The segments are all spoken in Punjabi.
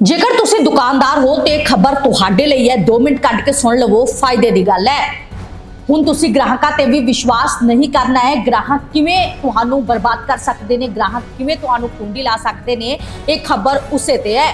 ਜੇਕਰ ਤੁਸੀਂ ਦੁਕਾਨਦਾਰ ਹੋ ਤੇ ਖਬਰ ਤੁਹਾਡੇ ਲਈ ਹੈ 2 ਮਿੰਟ ਕੱਢ ਕੇ ਸੁਣ ਲਵੋ, ਫਾਇਦੇ ਦੀ ਗੱਲ ਹੈ। ਹੁਣ ਤੁਸੀਂ ਗ੍ਰਾਹਕਾਂ ਤੇ ਵੀ ਵਿਸ਼ਵਾਸ ਨਹੀਂ ਕਰਨਾ ਹੈ। ਗ੍ਰਾਹਕ ਕਿਵੇਂ ਤੁਹਾਨੂੰ ਬਰਬਾਦ ਕਰ ਸਕਦੇ ਨੇ? ਗ੍ਰਾਹਕ ਕਿਵੇਂ ਤੁਹਾਨੂੰ ਕੁੰਡੀ ਲਾ ਸਕਦੇ ਨੇ? ਇਹ ਖਬਰ ਉਸੇ ਤੇ ਹੈ।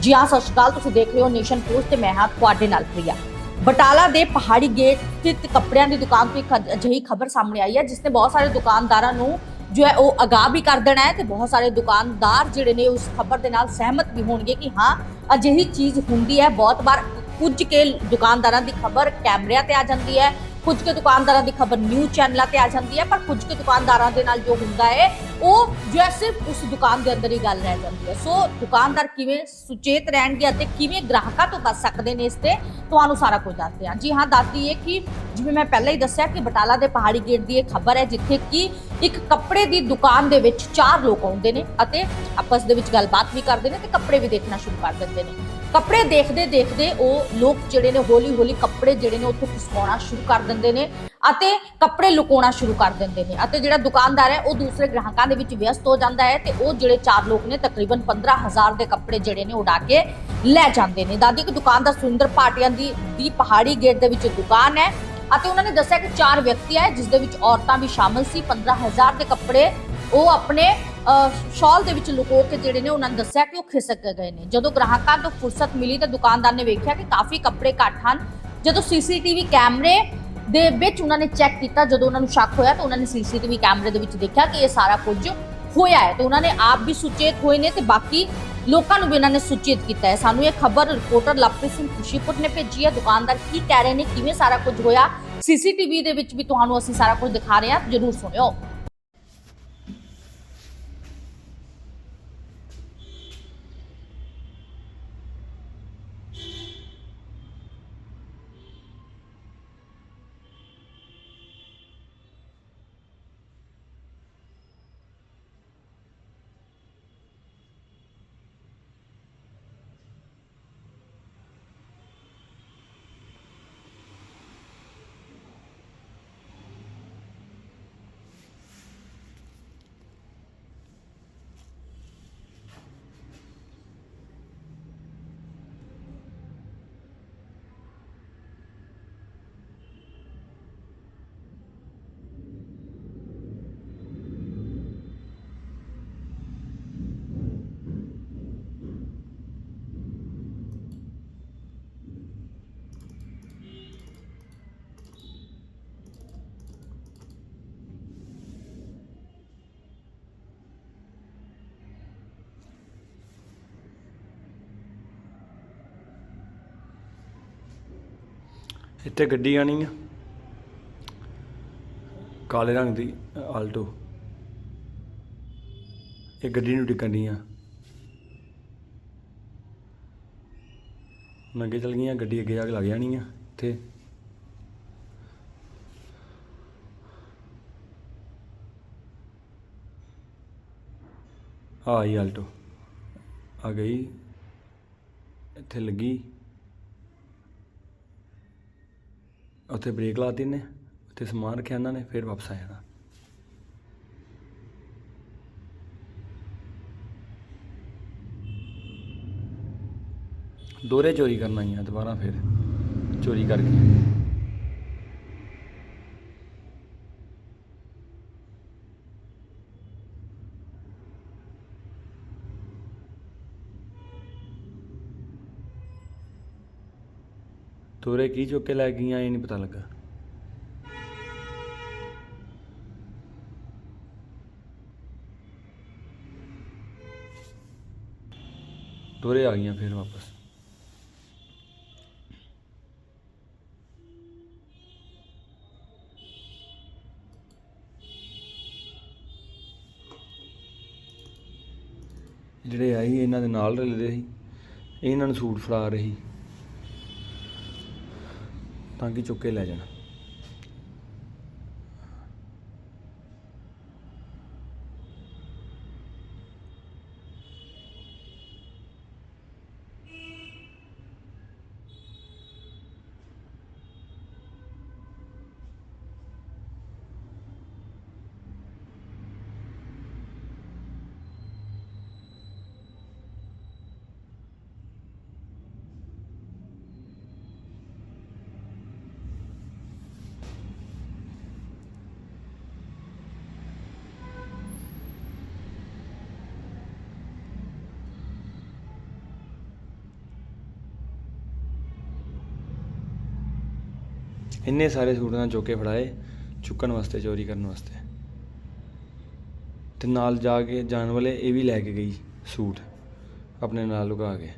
ਜੀ ਹਾਂ, ਸਤਿ ਸ਼੍ਰੀ ਅਕਾਲ। ਤੁਸੀਂ ਦੇਖ ਰਹੇ ਹੋ ਨੇਸ਼ਨ ਪੋਸਟ ਤੇ ਮੈਂ ਹਾਂ ਤੁਹਾਡੇ ਨਾਲ ਪ੍ਰਿਆ। ਬਟਾਲਾ ਦੇ ਪਹਾੜੀ ਗੇਟ ਸਥਿਤ ਕੱਪੜਿਆਂ ਦੀ ਦੁਕਾਨ ਤੋਂ ਇੱਕ ਅਜਿਹੀ ਖਬਰ ਸਾਹਮਣੇ ਆਈ ਹੈ, ਜਿਸ ਨੇ ਬਹੁਤ ਸਾਰੇ ਦੁਕਾਨਦਾਰਾਂ ਨੂੰ ਜੋ ਹੈ ਉਹ ਅਗਾਹ ਵੀ ਕਰ ਦੇਣਾ ਹੈ ਤੇ ਬਹੁਤ ਸਾਰੇ ਦੁਕਾਨਦਾਰ ਜਿਹੜੇ ਨੇ ਉਸ ਖਬਰ ਦੇ ਨਾਲ ਸਹਿਮਤ ਵੀ ਹੋਣਗੇ ਕਿ ਹਾਂ, ਅਜਿਹੀ ਚੀਜ਼ ਹੁੰਦੀ ਹੈ। ਬਹੁਤ ਵਾਰ ਕੁਝ ਕੇ ਦੁਕਾਨਦਾਰਾਂ ਦੀ ਖਬਰ ਕੈਮਰਿਆਂ ਤੇ ਆ ਜਾਂਦੀ ਹੈ। ਕੁਝ ਕੁ ਦੁਕਾਨਦਾਰਾਂ ਦੀ ਖਬਰ ਨਿਊਜ਼ ਚੈਨਲਾਂ ਤੇ ਆ ਜਾਂਦੀ ਹੈ, ਪਰ ਕੁਝ ਕੁ ਦੁਕਾਨਦਾਰਾਂ ਦੇ ਨਾਲ ਜੋ ਹੁੰਦਾ ਹੈ, ਉਹ ਜੋ ਹੈ ਸਿਰਫ ਉਸ ਦੁਕਾਨ ਦੇ ਅੰਦਰ ਹੀ ਗੱਲ ਰਹਿ ਜਾਂਦੀ ਹੈ। ਸੋ ਦੁਕਾਨਦਾਰ ਕਿਵੇਂ ਸੁਚੇਤ ਰਹਿਣਗੇ ਅਤੇ ਕਿਵੇਂ ਗ੍ਰਾਹਕਾਂ ਤੋਂ ਬਚ ਸਕਦੇ ਨੇ ਇਸ ਤੇ, ਤੁਹਾਨੂੰ ਸਾਰਾ ਕੁਝ ਦੱਸਦੇ ਹਾਂ। ਜੀ ਹਾਂ, ਦੱਸਦੀ ਹੈ ਕਿ ਜਿਵੇਂ ਮੈਂ ਪਹਿਲਾਂ ਹੀ ਦੱਸਿਆ ਕਿ ਬਟਾਲਾ ਦੇ ਪਹਾੜੀ ਗੇਟ ਦੀ ਇਹ ਖਬਰ ਹੈ, ਜਿੱਥੇ ਕਿ ਇੱਕ ਕੱਪੜੇ ਦੀ ਦੁਕਾਨ ਦੇ ਵਿੱਚ ਚਾਰ ਲੋਕ ਆਉਂਦੇ ਨੇ ਅਤੇ ਆਪਸ ਦੇ ਵਿੱਚ ਗੱਲਬਾਤ ਵੀ ਕਰਦੇ ਨੇ ਤੇ ਕੱਪੜੇ ਵੀ ਦੇਖਣਾ ਸ਼ੁਰੂ ਕਰ ਦਿੰਦੇ ਨੇ। ਕੱਪੜੇ ਦੇਖਦੇ ਦੇਖਦੇ ਉਹ ਲੋਕ ਜਿਹੜੇ ਨੇ ਹੌਲੀ ਹੌਲੀ ਕੱਪੜੇ ਜਿਹੜੇ ਨੇ ਉੱਥੋਂ ਖਿਸਕਾਉਣਾ ਸ਼ੁਰੂ ਕਰ ਦਿੰਦੇ ਨੇ ਅਤੇ ਕੱਪੜੇ ਲੁਕਾਉਣਾ ਸ਼ੁਰੂ ਕਰ ਦਿੰਦੇ ਨੇ ਅਤੇ ਜਿਹੜਾ ਦੁਕਾਨਦਾਰ ਹੈ ਉਹ ਦੂਸਰੇ ਗ੍ਰਾਹਕਾਂ ਦੇ ਵਿੱਚ ਵਿਅਸਤ ਹੋ ਜਾਂਦਾ ਹੈ ਤੇ ਉਹ ਜਿਹੜੇ ਚਾਰ ਲੋਕ ਨੇ ਤਕਰੀਬਨ 15000 ਦੇ ਕੱਪੜੇ ਜਿਹੜੇ ਨੇ ਉਡਾ ਕੇ ਲੈ ਜਾਂਦੇ ਨੇ। ਦਾਦੀ ਕਿ ਦੁਕਾਨਦਾਰ ਸੁੰਦਰ ਭਾਟੀਆ ਦੀ ਦੀ ਪਹਾੜੀ ਗੇਟ ਦੇ ਵਿੱਚ ਦੁਕਾਨ ਹੈ ਅਤੇ ਉਹਨਾਂ ਨੇ ਦੱਸਿਆ ਕਿ ਚਾਰ ਵਿਅਕਤੀ ਹੈ, ਜਿਸ ਦੇ ਵਿੱਚ ਔਰਤਾਂ ਵੀ ਸ਼ਾਮਲ ਸੀ। 15000 ਦੇ ਕੱਪੜੇ ਉਹ ਆਪਣੇ ਸ਼ਾਲ ਦੇ ਵਿੱਚ ਲੁਕੋ ਕੇ ਜਿਹੜੇ ਨੇ ਉਹਨਾਂ ਨੇ ਦੱਸਿਆ ਕਿ ਉਹ ਖਿਸਕ ਗਏ ਨੇ। ਜਦੋਂ ਗ੍ਰਾਹਕਾਂ ਤੋਂ ਫੁਰਸਤ ਮਿਲੀ ਤਾਂ ਦੁਕਾਨਦਾਰ ਨੇ ਵੇਖਿਆ ਕਿ ਕਾਫੀ ਕੱਪੜੇ ਘੱਟ ਹਨ। ਜਦੋਂ ਸੀਸੀਟੀਵੀ ਕੈਮਰੇ ਦੇ ਵਿੱਚ ਉਹਨਾਂ ਨੇ ਚੈੱਕ ਕੀਤਾ, ਜਦੋਂ ਉਹਨਾਂ ਨੂੰ ਸ਼ੱਕ ਹੋਇਆ ਤਾਂ ਉਹਨਾਂ ਨੇ ਸੀਸੀਟੀਵੀ ਕੈਮਰੇ ਦੇ ਵਿੱਚ ਦੇਖਿਆ ਕਿ ਇਹ ਸਾਰਾ ਕੁਝ ਹੋਇਆ ਹੈ। ਤੇ ਉਹਨਾਂ ਨੇ ਆਪ ਵੀ ਸੁਚੇਤ ਹੋਏ ਨੇ ਤੇ ਬਾਕੀ ਲੋਕਾਂ ਨੂੰ ਵੀ ਉਹਨਾਂ ਨੇ ਸੁਚੇਤ ਕੀਤਾ ਹੈ। ਸਾਨੂੰ ਇਹ ਖਬਰ ਰਿਪੋਰਟਰ ਲਵਪ੍ਰੀਤ ਸਿੰਘ ਖੁਸ਼ੀਪੁਰ ਨੇ ਭੇਜੀ ਹੈ। ਦੁਕਾਨਦਾਰ ਕੀ ਕਹਿ ਰਹੇ ਨੇ, ਕਿਵੇਂ ਸਾਰਾ ਕੁਝ ਹੋਇਆ? ਸੀਸੀਟੀਵੀ ਦੇ ਵਿੱਚ ਵੀ ਤੁਹਾਨੂੰ ਅਸੀਂ ਸਾਰਾ ਕੁਝ ਦਿਖਾ ਰਹੇ ਹਾਂ। ਜਰੂਰ ਸੁਣਿਓ। ਇੱਥੇ ਗੱਡੀ ਆਣੀ ਆ। ਕਾਲੇ ਰੰਗ ਦੀ ਆਲਟੋ। ਇਹ ਗੱਡੀ ਨੂੰ ਟਿਕਣੀ ਆ। ਹੁਣ ਅੱਗੇ ਚੱਲ ਗਈਆਂ, ਗੱਡੀ ਅੱਗੇ ਆ ਕੇ ਲੱਗ ਜਾਣੀ ਆ ਇੱਥੇ। ਆ ਆਈ ਆਲਟੋ। ਆ ਗਈ, ਇੱਥੇ ਲੱਗੀ। ਉੱਥੇ ਬ੍ਰੇਕ ਲਾਤੀ ਨੇ, ਉੱਥੇ ਸਮਾਨ ਰੱਖਿਆ ਇਹਨਾਂ ਨੇ, ਫਿਰ ਵਾਪਸ ਆ ਜਾਣਾ ਦੋਰੇ ਚੋਰੀ ਕਰਨ ਆਈਆਂ, ਦੁਬਾਰਾ ਫਿਰ ਚੋਰੀ ਕਰਕੇ। ਦੋਰੇ ਕੀ ਚੁੱਕ ਕੇ ਲੈ ਗਈਆਂ ਇਹ ਨਹੀਂ ਪਤਾ ਲੱਗਾ। ਦੋਰੇ ਆ ਗਈਆਂ ਫਿਰ ਵਾਪਸ। ਜਿਹੜੇ ਆਈ, ਇਹਨਾਂ ਦੇ ਨਾਲ ਰਲਦੇ ਸੀ। ਇਹਨਾਂ ਨੂੰ ਸੂਟ ਫੜਾ ਰਹੀ। ਤਾਂ ਕਿ ਚੁੱਕ ਕੇ ਲੈ ਜਾਣ। ਇੰਨੇ ਸਾਰੇ ਸੂਟ ਨਾਲ ਚੁੱਕ ਕੇ ਫੜਾਏ ਚੁੱਕਣ ਵਾਸਤੇ, ਚੋਰੀ ਕਰਨ ਵਾਸਤੇ। ਤੇ ਨਾਲ ਜਾ ਕੇ ਜਾਣ ਵਾਲੇ ਇਹ ਵੀ ਲੈ ਕੇ ਗਈ ਸੂਟ, ਆਪਣੇ ਨਾਲ ਲੁਕਾ ਕੇ।